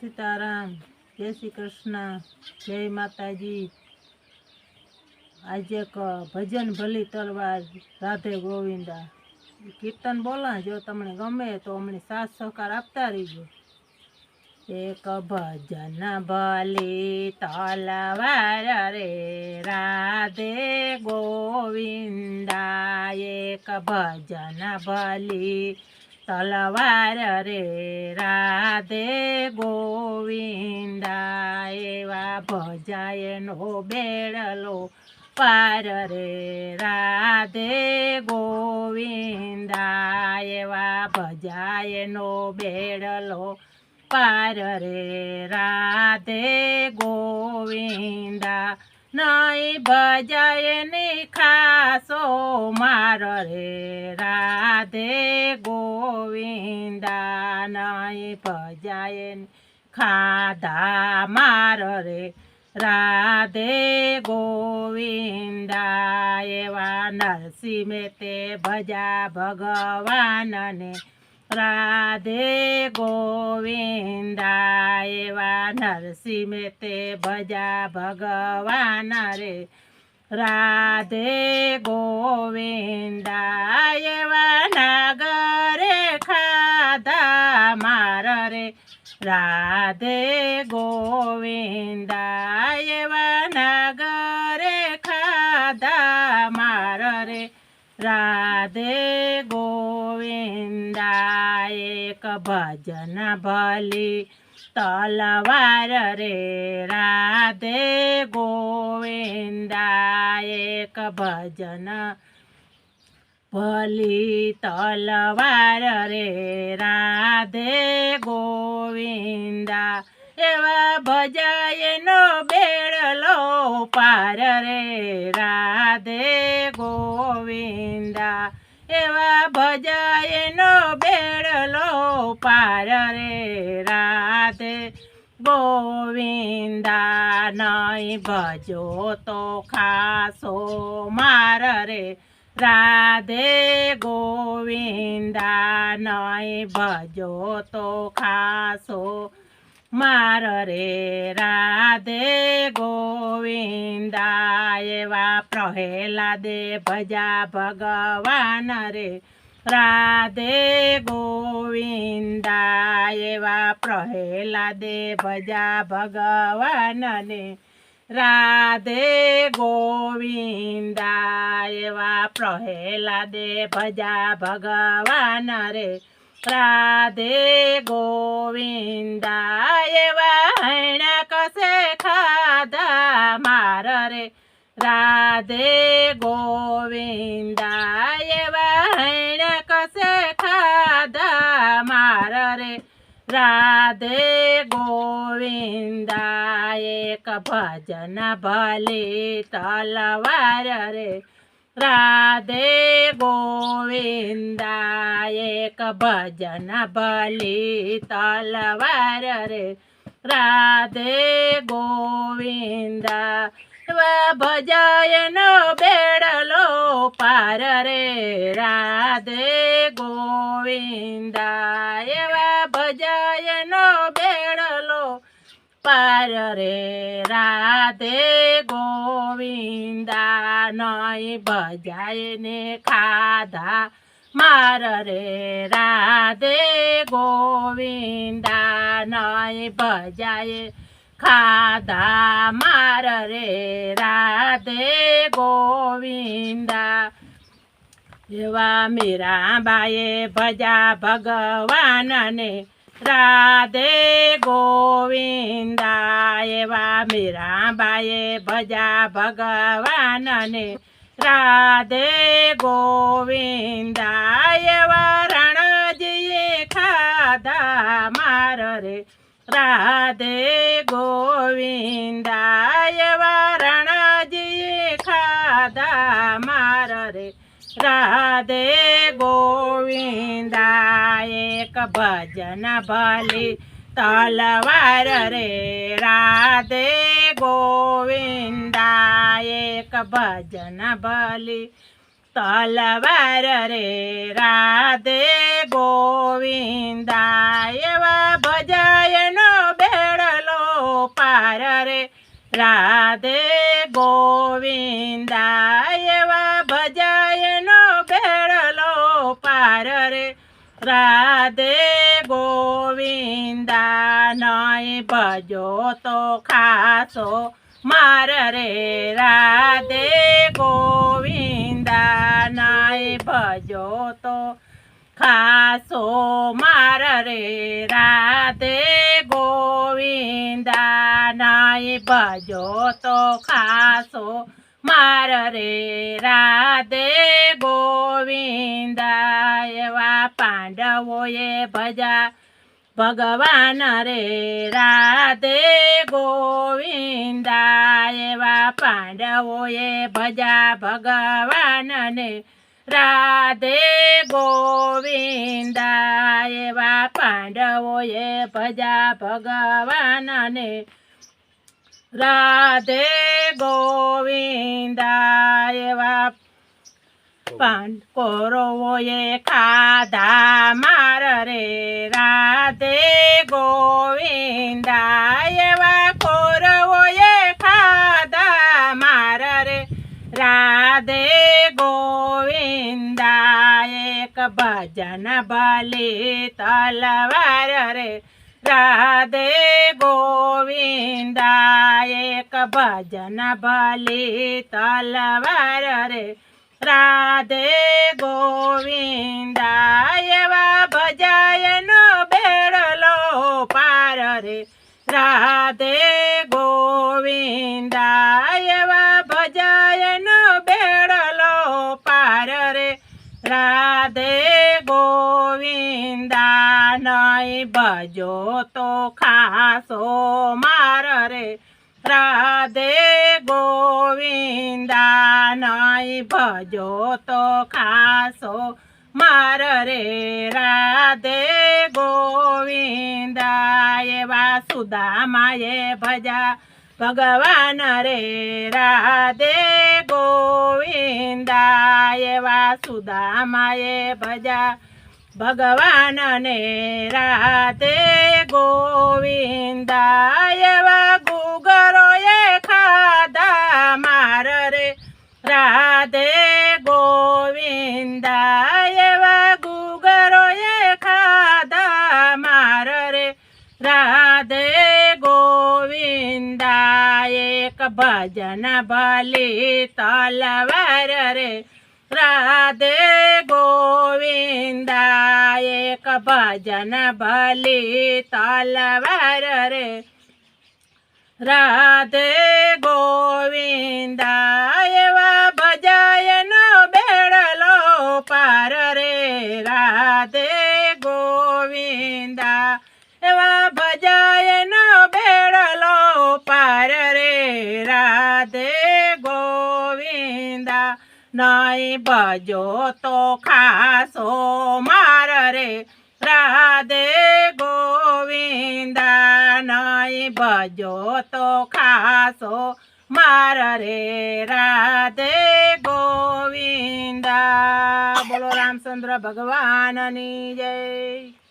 સીતારામ, જય શ્રી કૃષ્ણ, જય માતાજી. આજે ભજન ભલી તલવાર, રાધે ગોવિંદા. કીર્તન બોલા, જો તમને ગમે તો અમને સાથ સહકાર આપતા રહીજો. એક ભજન ભલી તલવાર રે, રાધે ગોવિંદા. એક ભજન ભલી તલવાર રે રાધે ગોવિંદા, એવા ભજાય નો બેડલો પાર રે રાધે ગોવિંદા, એવા ભજાય નો બેડલો પાર રે રાધે ગોવિંદા, નહીં ભજાયની ખાસો માર રે. રાધે ગોવિંદા નહીં ભજાય ખાધા માર રે. રાધે ગોવિંદા એવા નરસિંહ મેતે ભજા ભગવાનને રાધે ગોવિંદા એવા નરસિંહ મેતે ભજા ભગવાન રે. રાધે ગોવિંદા એવા નાગરે ખાધા માર રે રાધે ગોવિંદા એવા નાગરે ખાધા માર રે રાધે ગોવિંદા એક ભજન ભલી તલવાર રે રાધે ગોવિંદા એક ભજન. ભલી તલવાર રે રાધે ગોવિંદા એવા ભજાયનો બેડલો પાર રે રાધે ગોવિંદા. એવા ભજાયનો બેડલો પાર રે રાધે ગોવિંદા નહીં ભજો તો ખાસો માર રે રાધે. ગોવિંદા નહીં ભજો તો ખાસો માર રે રાધે ગોવિંદા એવા પ્રહેલાદે ભજા ભગવાન રે રાધે ગોવિંદા એવા પ્રહેલાદે ભજા ભગવાનને રાધે ગોવિંદા એવા પ્રહેલાદે ભજા ભગવાન રે રાધે ગોવિંદાય એવા હૈણ કસે ખાધા માર રે? રાધે ગોવિંદાય એવા હૈણ કસે ખાધા માર રે? રાધે ગોવિંદાય એક ભજન ભલે તલવાર રે? રાધે ગોવિંદા એક ભજન ભલી તલવાર રે. રાધે ગોવિંદા, ભજયનો બેડલો પાર રે. રાધે ગોવિંદા એવા પાર રે રાધે ગોવિંદા નય ભજાય ને ખાધા. માર રે રાધે ગોવિંદા નય ભજાય ખાધા. માર રે રાધે ગોવિંદા. એવા મીરાબાએ ભજા ભગવાનને રાધે ગોવિંદા એવા મીરાબાએ ભજા ભગવાનને. રાધે ગોવિંદા એવા રણજીએ ખાધા માર રે રાધે ગોવિંદા એવા રણજીએ ખાધા માર રે રાધે ગોવિંદા એક ભજન ભલી તલવાર રે. રાધે ગોવિંદા એક ભજન ભલી તલવાર રે. રાધે ગોવિંદા એવા ભજયનો બેડલો પાર રે. રાધે ગોવિંદા રાધે ગોવિંદા નય ભજો તો ખાસો. માર રે રાધે ગોવિંદા નય ભજો તો ખાસો. માર રે રાધે ગોવિંદા નય ભજો તો ખાસો. માર રે રાધે ગોવિંદા એવા પાંડવોએ ભજા. ભગવાન રે રાધે ગોવિંદા એવા પાંડવોએ ભજા. ભગવાનને રાધે ગોવિંદા એવા પાંડવોએ ભજા. ભગવાનને રાધે ગોવિંદાય બાપ પણ કોરવોએ ખાધા માર રે રાધે ગોવિંદાય એવા કોરવોએ ખાધા માર રે રાધે ગોવિંદાય. એક ભજન બલી તલવાર રે રાધે ગોવિંદા ભજન ભલી તલવાર રે. રાધે ગોવિંદા ભજાયનો બેડલો પાર રે. રાધે ગોવિંદા ભજાયનો બેડલો પાર રે. રાધે ગોવિંદા નહીં ભજો તો ખાસો માર રે. રાધે ગોવિંદા નહીં ભજો તો ખાસો. માર રે રાધે ગોવિંદા, એવા સુદામાએ ભજા. ભગવાન રે રાધે ગોવિંદા, એવા સુદામાએ ભજા. ભગવાન ને રાધે ગોવિંદા, એવા ખાધા માર રે. રાધે ગોવિંદા એવા ગુગરોએ ખાધા માર રે. રાધે ગોવિંદા એક ભજન ભલી તલવાર રે. રાધે ગોવિંદા એક ભજન ભલી તલવાર રે. રાધે ગોવિંદા એવા ભજાયનો બેડલો પાર રે. રાધે ગોવિંદા એવા ભજાયનો બેડલો પાર રે. રાધે ગોવિંદા નહીં ભજો તો ખાસો માર રે. રાધે ગોવિંદા નહીં ભજો તો ખાસો માર રે રાધે ગોવિંદા. બોલો રામચંદ્ર ભગવાનની જય.